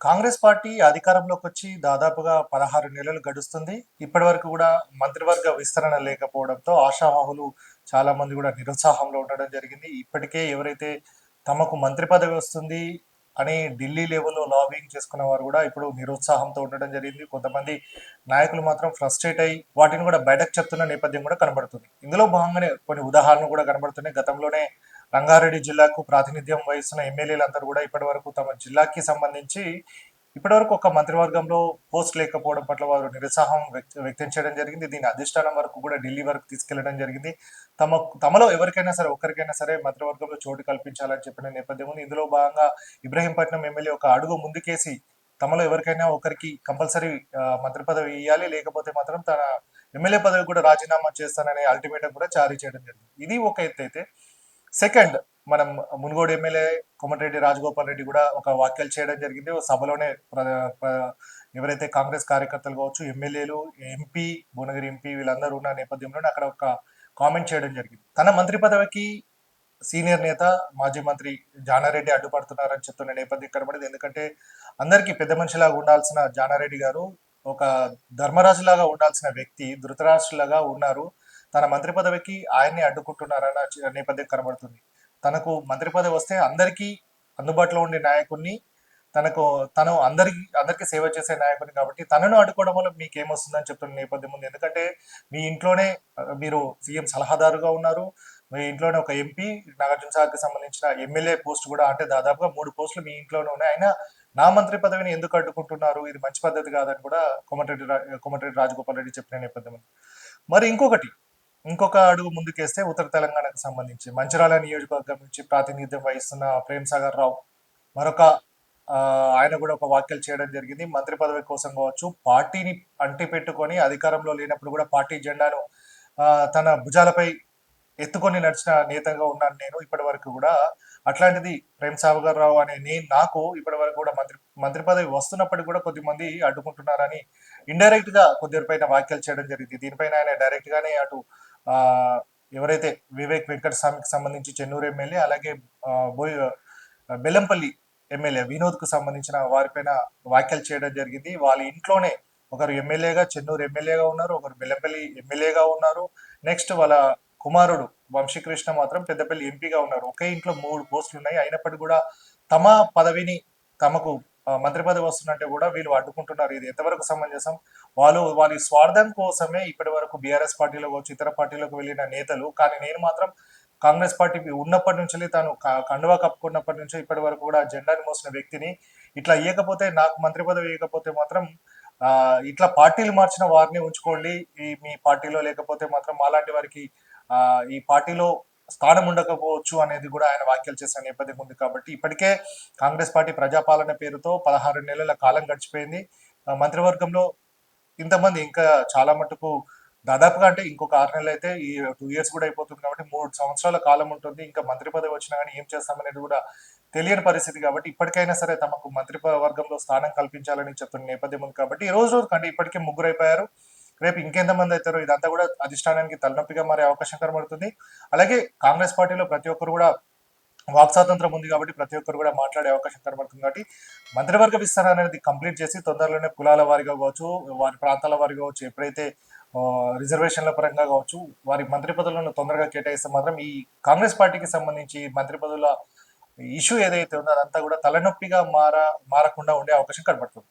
Congress party అధికారంలోకి వచ్చి దాదాపుగా పదహారు నెలలు గడుస్తుంది. ఇప్పటి వరకు కూడా మంత్రివర్గ విస్తరణ లేకపోవడంతో ఆశావాహులు చాలా మంది కూడా నిరుత్సాహంలో ఉండడం జరిగింది. ఇప్పటికే ఎవరైతే తమకు మంత్రి పదవి వస్తుంది అని ఢిల్లీ లెవెల్లో లాబింగ్ చేసుకున్న వారు కూడా ఇప్పుడు నిరుత్సాహంతో ఉండడం జరిగింది. కొంతమంది నాయకులు మాత్రం ఫ్రస్ట్రేట్ అయ్యి వాటిని కూడా బయటకు చెప్తున్న నేపథ్యం కూడా కనబడుతుంది. ఇందులో భాగంగానే కొన్ని ఉదాహరణలు కూడా కనబడుతున్నాయి. గతంలోనే రంగారెడ్డి జిల్లాకు ప్రాతినిధ్యం వహిస్తున్న ఎమ్మెల్యేలందరూ కూడా ఇప్పటి వరకు తమ జిల్లాకి సంబంధించి ఇప్పటివరకు ఒక మంత్రివర్గంలో పోస్ట్ లేకపోవడం పట్ల వారు నిరుత్సాహం వ్యక్తం చేయడం జరిగింది. దీని అధిష్టానం వరకు కూడా ఢిల్లీ వరకు తీసుకెళ్ళడం జరిగింది. తమ తమలో ఎవరికైనా సరే ఒకరికైనా సరే మంత్రివర్గంలో చోటు కల్పించాలని చెప్పిన నేపథ్యం ఉంది. ఇందులో భాగంగా ఇబ్రహీంపట్నం ఎమ్మెల్యే ఒక అడుగు ముందుకేసి తమలో ఎవరికైనా ఒకరికి కంపల్సరీ మంత్రి పదవి ఇవ్వాలి లేకపోతే మాత్రం తన ఎమ్మెల్యే పదవి కూడా రాజీనామా చేస్తాననే అల్టిమేటం కూడా జారీ చేయడం జరిగింది. ఇది ఒక ఎత్తు అయితే. సెకండ్ మనం మునుగోడు ఎమ్మెల్యే కొమటిరెడ్డి రాజగోపాల్ రెడ్డి కూడా ఒక వ్యాఖ్యలు చేయడం జరిగింది. ఓ సభలోనే ప్ర- ఎవరైతే కాంగ్రెస్ కార్యకర్తలు కావచ్చు ఎమ్మెల్యేలు ఎంపీ భువనగిరి ఎంపీ వీళ్ళందరూ ఉన్న నేపథ్యంలోనే అక్కడ ఒక కామెంట్ చేయడం జరిగింది. తన మంత్రి పదవికి సీనియర్ నేత మాజీ మంత్రి జానారెడ్డి అడ్డుపడుతున్నారని చెప్తున్న నేపథ్యం కనబడింది. ఎందుకంటే అందరికీ పెద్ద మనిషిలాగా ఉండాల్సిన జానారెడ్డి గారు ఒక ధర్మరాజులాగా ఉండాల్సిన వ్యక్తి ధృతరాజులాగా ఉన్నారు. తన మంత్రి పదవికి ఆయన్ని అడ్డుకుంటున్నారన్న నేపథ్యం కనబడుతుంది. తనకు మంత్రి పదవి వస్తే అందరికీ అందుబాటులో ఉండే నాయకుడిని తనకు తను అందరికి అందరికీ సేవ చేసే నాయకుడిని కాబట్టి తనను అడ్డుకోవడం వల్ల మీకు ఏమొస్తుందని చెప్తున్న నేపథ్యం ఉంది. ఎందుకంటే మీ ఇంట్లోనే మీరు సీఎం సలహాదారుగా ఉన్నారు. మీ ఇంట్లోనే ఒక ఎంపీ నాగార్జున సాగర్కి సంబంధించిన ఎమ్మెల్యే పోస్ట్ కూడా అంటే దాదాపుగా మూడు పోస్టులు మీ ఇంట్లోనే ఉన్నాయి. అయినా నా మంత్రి పదవిని ఎందుకు అడ్డుకుంటున్నారు? ఇది మంచి పద్ధతి కాదని కూడా కోమటిరెడ్డి కోమటిరెడ్డి రాజగోపాల్ రెడ్డి చెప్పిన నేపథ్యం మరి ఇంకొకటి ఇంకొక అడుగు ముందుకేస్తే ఉత్తర తెలంగాణకు సంబంధించి. మంచిరాల నియోజకవర్గం నుంచి ప్రాతినిధ్యం వహిస్తున్న ప్రేమ్ సాగర్ రావు. మరొక ఆయన కూడా ఒక వ్యాఖ్యలు చేయడం జరిగింది. మంత్రి పదవి కోసం కావచ్చు పార్టీని అంటి పెట్టుకొని అధికారంలో లేనప్పుడు కూడా పార్టీ జెండాను తన భుజాలపై ఎత్తుకొని నడిచిన నేతగా ఉన్నాను నేను ఇప్పటి వరకు కూడా. అట్లాంటిది ప్రేమ్ సాగర్ రావు అనే నేను నాకు ఇప్పటి వరకు కూడా మంత్రి మంత్రి పదవి వస్తున్నప్పటికీ కూడా కొద్దిమంది అడ్డుకుంటున్నారని ఇండైరెక్ట్గా కొద్దిపైన వ్యాఖ్యలు చేయడం జరిగింది. దీనిపైన ఆయన డైరెక్ట్ గానే అటు ఎవరైతే వివేక్ వెంకట స్వామికి సంబంధించి చెన్నూరు ఎమ్మెల్యే అలాగే ఆ, బోయ్ బెల్లంపల్లి ఎమ్మెల్యే వినోద్కు సంబంధించిన వారిపైన వ్యాఖ్యలు చేయడం జరిగింది. వాళ్ళ ఇంట్లోనే ఒకరు ఎమ్మెల్యేగా చెన్నూరు ఎమ్మెల్యేగా ఉన్నారు ఒకరు బెల్లంపల్లి ఎమ్మెల్యేగా ఉన్నారు. నెక్స్ట్ వాళ్ళ కుమారుడు వంశీకృష్ణ మాత్రం పెద్దపల్లి ఎంపీగా ఉన్నారు. ఒకే ఇంట్లో మూడు పోస్టులు ఉన్నాయి అయినప్పటికీ కూడా తమ పదవిని తమకు మంత్రి పదవి వస్తుందంటే కూడా వీళ్ళు అడ్డుకుంటున్నారు. ఇది ఎంతవరకు సమంజసం? వాళ్ళు వారి స్వార్థం కోసమే ఇప్పటి వరకు బీఆర్ఎస్ పార్టీలో కావచ్చు ఇతర పార్టీలకు వెళ్ళిన నేతలు కానీ నేను మాత్రం కాంగ్రెస్ పార్టీ ఉన్నప్పటి నుంచి తాను క- కండువా కప్పుకున్నప్పటి నుంచి ఇప్పటి వరకు కూడా జెండాని మోసిన వ్యక్తిని. ఇట్లా ఇవ్వకపోతే నాకు మంత్రి పదవి ఇవ్వకపోతే మాత్రం ఇట్లా పార్టీలు మార్చిన వారిని ఉంచుకోండి. ఈ మీ పార్టీలో లేకపోతే మాత్రం అలాంటి వారికి ఈ పార్టీలో స్థానం ఉండకపోవచ్చు అనేది కూడా ఆయన వ్యాఖ్యలు చేసిన నేపథ్యం ఉంది కాబట్టి ఇప్పటికే కాంగ్రెస్ పార్టీ ప్రజాపాలన పేరుతో పదహారు నెలల కాలం గడిచిపోయింది. మంత్రివర్గంలో ఇంతమంది ఇంకా చాలా మటుకు దాదాపుగా అంటే ఇంకొక ఆరు నెలలు అయితే ఈ టూ ఇయర్స్ కూడా అయిపోతుంది కాబట్టి మూడు సంవత్సరాల కాలం ఉంటుంది. ఇంకా మంత్రి పదవి వచ్చినా కానీ ఏం చేస్తామనేది కూడా తెలియని పరిస్థితి కాబట్టి ఇప్పటికైనా సరే తమకు మంత్రి వర్గంలో స్థానం కల్పించాలని చెప్తున్న నేపథ్యం ఉంది కాబట్టి ఈ రోజు రోజు కంటే ఇప్పటికే ముగ్గురు అయిపోయారు. రేపు ఇంకెంతమంది అవుతారో? ఇదంతా కూడా అధిష్టానానికి తలనొప్పిగా మారే అవకాశం కనబడుతుంది. అలాగే కాంగ్రెస్ పార్టీలో ప్రతి ఒక్కరు కూడా వాక్ స్వాతంత్రం ఉంది కాబట్టి ప్రతి ఒక్కరు కూడా మాట్లాడే అవకాశం కనబడుతుంది కాబట్టి మంత్రివర్గ విస్తరణ అనేది కంప్లీట్ చేసి తొందరలోనే కులాల వారిగా కావచ్చు వారి ప్రాంతాల వారిగా కావచ్చు ఎప్పుడైతే రిజర్వేషన్ల పరంగా కావచ్చు వారి మంత్రి పదవులను తొందరగా కేటాయిస్తే మాత్రం ఈ కాంగ్రెస్ పార్టీకి సంబంధించి మంత్రి పదవుల ఇష్యూ ఏదైతే ఉందో అదంతా కూడా తలనొప్పిగా మార మారకుండా ఉండే అవకాశం కనబడుతుంది.